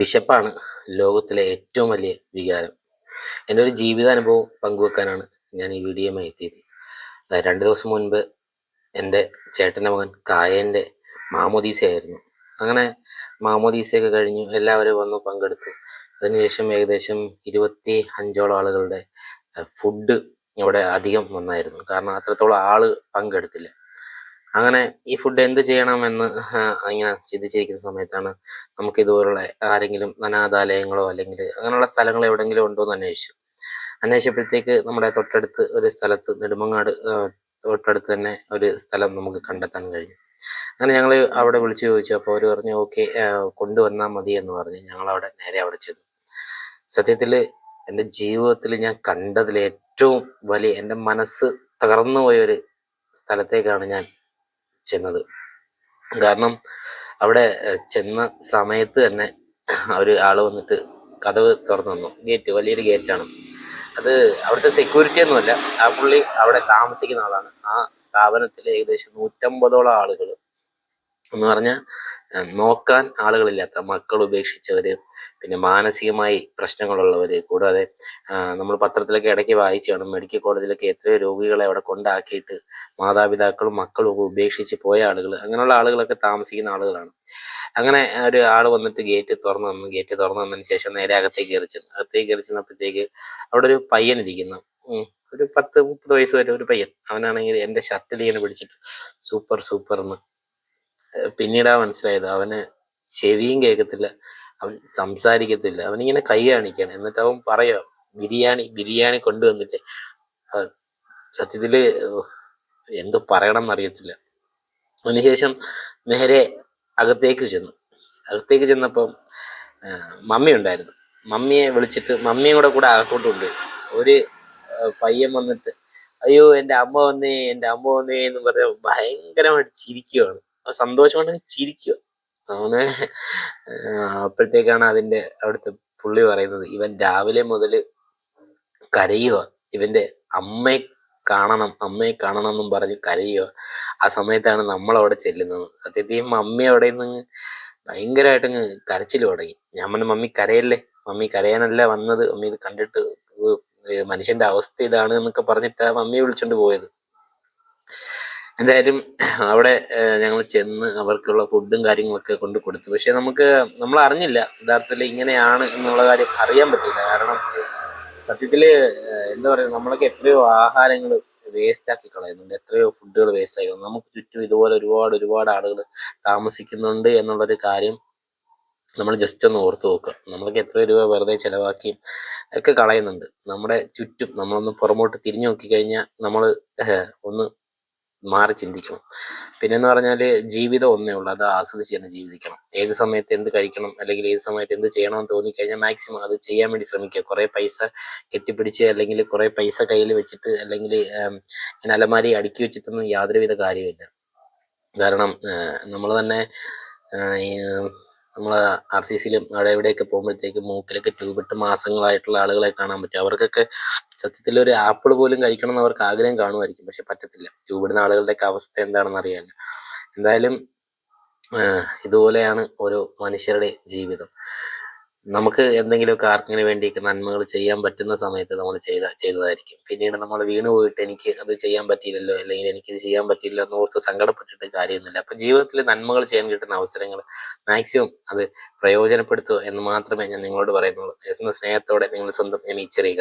വിശപ്പാണ് ലോകത്തിലെ ഏറ്റവും വലിയ വികാരം. എന്റെ ഒരു ജീവിതാനുഭവം പങ്കുവെക്കാനാണ് ഞാൻ ഈ വീഡിയോയുമായി എത്തിയത്. രണ്ടു ദിവസം മുൻപ് എന്റെ ചേട്ടന്റെ മകൻ കായന്റെ മാമോദീസയായിരുന്നു. അങ്ങനെ മാമോദീസയൊക്കെ കഴിഞ്ഞു എല്ലാവരും വന്നു പങ്കെടുത്തു. അതിനുശേഷം ഏകദേശം ഇരുപത്തി അഞ്ചോളം ആളുകളുടെ ഫുഡ് ഇവിടെ അധികം വന്നായിരുന്നു. കാരണം അത്രത്തോളം ആൾ പങ്കെടുത്തില്ല. അങ്ങനെ ഈ ഫുഡ് എന്ത് ചെയ്യണമെന്ന് ഇങ്ങനെ ചിന്തിച്ചിരിക്കുന്ന സമയത്താണ് നമുക്ക് ഇതുപോലുള്ള ആരെങ്കിലും അനാഥാലയങ്ങളോ അല്ലെങ്കിൽ അങ്ങനെയുള്ള സ്ഥലങ്ങൾ എവിടെയെങ്കിലും ഉണ്ടോ എന്ന് അന്വേഷിച്ചു. അന്വേഷിച്ചപ്പോഴത്തേക്ക് നമ്മുടെ തൊട്ടടുത്ത് ഒരു സ്ഥലത്ത് നെടുമങ്ങാട് തൊട്ടടുത്ത് തന്നെ ഒരു സ്ഥലം നമുക്ക് കണ്ടെത്താൻ കഴിഞ്ഞു. അങ്ങനെ ഞങ്ങൾ അവിടെ വിളിച്ചു ചോദിച്ചു. അപ്പോൾ അവർ പറഞ്ഞു ഓക്കെ കൊണ്ടുവന്നാൽ മതി എന്ന് പറഞ്ഞ്. ഞങ്ങൾ അവിടെ നേരെ അവിടെ ചെന്നു. സത്യത്തിൽ എന്റെ ജീവിതത്തിൽ ഞാൻ കണ്ടതിൽ ഏറ്റവും വലിയ എന്റെ മനസ്സ് തകർന്നു പോയൊരു സ്ഥലത്തേക്കാണ് ഞാൻ ചെന്നത്. കാരണം അവിടെ ചെന്ന സമയത്ത് തന്നെ ഒരു ആൾ വന്നിട്ട് കഥവ് തുറന്നു തന്നു ഗേറ്റ് വലിയൊരു ഗേറ്റാണ്. അത് അവിടുത്തെ സെക്യൂരിറ്റി ഒന്നുമല്ല. ആ പുള്ളി അവിടെ താമസിക്കുന്ന ആളാണ്. ആ സ്ഥാപനത്തിൽ ഏകദേശം നൂറ്റമ്പതോളം ആളുകൾ എന്ന് പറഞ്ഞാൽ നോക്കാൻ ആളുകളില്ലാത്ത മക്കൾ ഉപേക്ഷിച്ചവർ പിന്നെ മാനസികമായി പ്രശ്നങ്ങളുള്ളവർ കൂടാതെ നമ്മൾ പത്രത്തിലൊക്കെ ഇടയ്ക്ക് വായിച്ചു കാണും മെഡിക്കൽ കോളേജിലൊക്കെ എത്രയോ രോഗികളെ അവിടെ കൊണ്ടാക്കിയിട്ട് മാതാപിതാക്കളും മക്കളും ഒക്കെ ഉപേക്ഷിച്ച് പോയ ആളുകൾ അങ്ങനെയുള്ള ആളുകളൊക്കെ താമസിക്കുന്ന ആളുകളാണ്. അങ്ങനെ ഒരു ആൾ വന്നിട്ട് ഗേറ്റ് തുറന്നു വന്നു ഗേറ്റ് തുറന്നു വന്നതിന് ശേഷം നേരെ അകത്തേക്ക് കയറി ചെന്നു. അകത്തേക്ക് കയറി ചെന്നപ്പോഴത്തേക്ക് അവിടെ ഒരു പയ്യൻ ഇരിക്കുന്നു. ഒരു പത്ത് മുപ്പത് വയസ്സ് വരെ ഒരു പയ്യൻ. അവനാണെങ്കിൽ എന്റെ ഷർട്ടിൽ ഇങ്ങനെ പിടിച്ചിട്ട് സൂപ്പർ സൂപ്പർ എന്ന് പിന്നീടാ മനസ്സിലായത് അവന് ചെവിയും കേൾക്കത്തില്ല അവൻ സംസാരിക്കത്തില്ല അവനിങ്ങനെ കൈ കാണിക്കാണ്. എന്നിട്ട് അവൻ പറയാം ബിരിയാണി ബിരിയാണി കൊണ്ടുവന്നിട്ട് അവൻ സത്യത്തിൽ എന്ത് പറയണം എന്നറിയത്തില്ല അതിനുശേഷം നേരെ അകത്തേക്ക് ചെന്നു. അകത്തേക്ക് ചെന്നപ്പം മമ്മി ഉണ്ടായിരുന്നു. മമ്മിയെ വിളിച്ചിട്ട് മമ്മിയും കൂടെ കൂടെ അകത്തോട്ട് കൊണ്ടുപോയി. ഒരു പയ്യൻ വന്നിട്ട് അയ്യോ എന്റെ അമ്മ വന്നേ എന്റെ അമ്മ വന്നേ എന്ന് പറഞ്ഞ ഭയങ്കരമായിട്ട് ചിരിക്കുവാണ്. ആ സന്തോഷം കൊണ്ട് ചിരിക്കുക. അങ്ങനെ അപ്പോഴത്തേക്കാണ് അതിന്റെ അവിടുത്തെ പുള്ളി പറയുന്നത് ഇവൻ രാവിലെ മുതൽ കരയുക. ഇവന്റെ അമ്മയെ കാണണം അമ്മയെ കാണണം എന്നും പറഞ്ഞ് കരയുക. ആ സമയത്താണ് നമ്മൾ അവിടെ ചെല്ലുന്നത്. സത്യത്തിൽ അമ്മ അവിടെ നിന്ന് ഭയങ്കരമായിട്ട് അങ്ങ് കരച്ചിൽ തുടങ്ങി. ഞാൻ പറഞ്ഞു മമ്മി കരയല്ലേ? മമ്മി കരയാനല്ല വന്നത്. മമ്മി ഇത് കണ്ടിട്ട് മനുഷ്യന്റെ അവസ്ഥ ഇതാണ് എന്നൊക്കെ പറഞ്ഞിട്ടാ മമ്മിയെ വിളിച്ചോണ്ട് പോയത്. എന്തായാലും അവിടെ ഞങ്ങൾ ചെന്ന് അവർക്കുള്ള ഫുഡും കാര്യങ്ങളൊക്കെ കൊണ്ട് കൊടുത്തു. പക്ഷേ നമുക്ക് നമ്മൾ അറിഞ്ഞില്ല യഥാർത്ഥത്തിൽ ഇങ്ങനെയാണ് എന്നുള്ള കാര്യം അറിയാൻ പറ്റില്ല. കാരണം സത്യത്തിൽ എന്താ പറയുക നമ്മളൊക്കെ എത്രയോ ആഹാരങ്ങൾ വേസ്റ്റ് ആക്കി കളയുന്നുണ്ട്. എത്രയോ ഫുഡുകൾ വേസ്റ്റ് ആക്കി. നമുക്ക് ചുറ്റും ഇതുപോലെ ഒരുപാട് ഒരുപാട് ആളുകൾ താമസിക്കുന്നുണ്ട് എന്നുള്ളൊരു കാര്യം നമ്മൾ ജസ്റ്റ് ഒന്ന് ഓർത്ത് നോക്കുക. നമ്മളൊക്കെ എത്ര രൂപ വെറുതെ ചിലവാക്കി ഒക്കെ കളയുന്നുണ്ട്. നമ്മുടെ ചുറ്റും നമ്മളൊന്ന് പുറമോട്ട് തിരിഞ്ഞു നോക്കിക്കഴിഞ്ഞാൽ നമ്മൾ ഒന്ന് മാറി ചിന്തിക്കണം. പിന്നെന്ന് പറഞ്ഞാൽ ജീവിതം ഒന്നേ ഉള്ളൂ. അത് ആസ്വദിച്ച് തന്നെ ജീവിക്കണം. ഏത് സമയത്ത് എന്ത് കഴിക്കണം അല്ലെങ്കിൽ ഏത് സമയത്ത് എന്ത് ചെയ്യണമെന്ന് തോന്നിക്കഴിഞ്ഞാൽ മാക്സിമം അത് ചെയ്യാൻ വേണ്ടി ശ്രമിക്കുക. കുറേ പൈസ കെട്ടിപ്പിടിച്ച് അല്ലെങ്കിൽ കുറേ പൈസ കയ്യിൽ വെച്ചിട്ട് അല്ലെങ്കിൽ അലമാരി അടുക്കി വെച്ചിട്ടൊന്നും യാതൊരുവിധ കാര്യമില്ല കാരണം നമ്മൾ തന്നെ നമ്മൾ ആർ സി സിയിലും അവിടെ ഇവിടെയൊക്കെ പോകുമ്പോഴത്തേക്ക് മൂക്കിലൊക്കെ ട്യൂബിട്ട് മാസങ്ങളായിട്ടുള്ള ആളുകളെ കാണാൻ പറ്റും. അവർക്കൊക്കെ സത്യത്തിൽ ഒരു ആപ്പിൾ പോലും കഴിക്കണം എന്ന് അവർക്ക് ആഗ്രഹം കാണുമായിരിക്കും. പക്ഷെ പറ്റത്തില്ല. ട്യൂബിടുന്ന ആളുകളുടെയൊക്കെ അവസ്ഥ എന്താണെന്ന് അറിയാമല്ലോ എന്തായാലും ഇതുപോലെയാണ് ഓരോ മനുഷ്യരുടെ ജീവിതം. നമുക്ക് എന്തെങ്കിലുമൊക്കെ ആർക്കെങ്കിലും വേണ്ടിയൊക്കെ നന്മകൾ ചെയ്യാൻ പറ്റുന്ന സമയത്ത് നമ്മൾ ചെയ്ത ചെയ്തതായിരിക്കും. പിന്നീട് നമ്മൾ വീണ് പോയിട്ട് എനിക്ക് അത് ചെയ്യാൻ പറ്റിയില്ലല്ലോ അല്ലെങ്കിൽ എനിക്ക് ഇത് ചെയ്യാൻ പറ്റിയില്ല എന്ന് ഓർത്ത് സങ്കടപ്പെട്ടിട്ട് കാര്യമൊന്നുമില്ല. അപ്പം ജീവിതത്തിൽ നന്മകൾ ചെയ്യാൻ കിട്ടുന്ന അവസരങ്ങൾ മാക്സിമം അത് പ്രയോജനപ്പെടുത്തുക എന്ന് മാത്രമേ ഞാൻ നിങ്ങളോട് പറയുന്നുള്ളൂ. സ്നേഹത്തോടെ നിങ്ങൾ സ്വന്തം എം ഈ ചെറിയ